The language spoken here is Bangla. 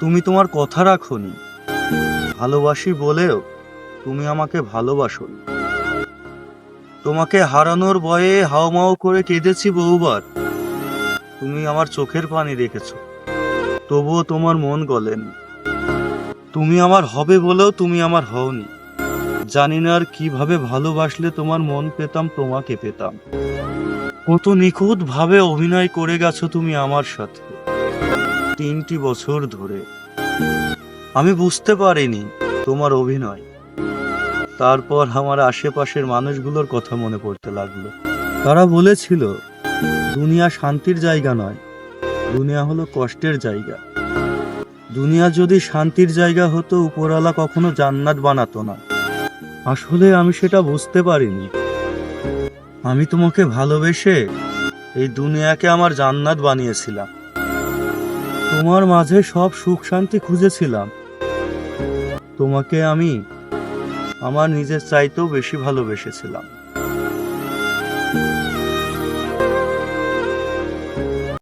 তুমি তোমার কথা রাখোনি। ভালোবাসি বলেও তুমি আমাকে ভালোবাসোনি। তোমাকে হারানোর ভয়ে হাওমাও করে কেঁদেছি বহুবার। তুমি আমার চোখের পানি রেখেছো। তবুও তোমার মন গলেনি। তুমি আমার হবে বলেও তুমি আমার হওনি। জানি না আর কীভাবে ভালোবাসলে তোমার মন পেতাম, তোমাকে পেতাম। কত নিখুঁত ভাবে অভিনয় করে গেছো তুমি আমার সাথে। তিনটি বছর ধরে। আমি বুঝতে পারিনি তোমার অভিনয়। তারপর আমার আশেপাশের মানুষগুলোর কথা মনে পড়তে লাগল। তারা বলেছিল, দুনিয়া শান্তির জায়গা নয়, দুনিয়া হলো কষ্টের জায়গা। দুনিয়া যদি শান্তির জায়গা হতো, উপরওয়ালা কখনো জান্নাত বানাতো না। আসলে আমি সেটা বুঝতে পারিনি। আমি তোমাকে ভালোবেসে এই দুনিয়াকে আমার জান্নাত বানিয়েছিলাম। তোমার মাঝে সব সুখ শান্তি খুঁজেছিলাম। তোমাকে আমি আমার নিজের চাইতেও বেশি ভালোবেসেছিলাম।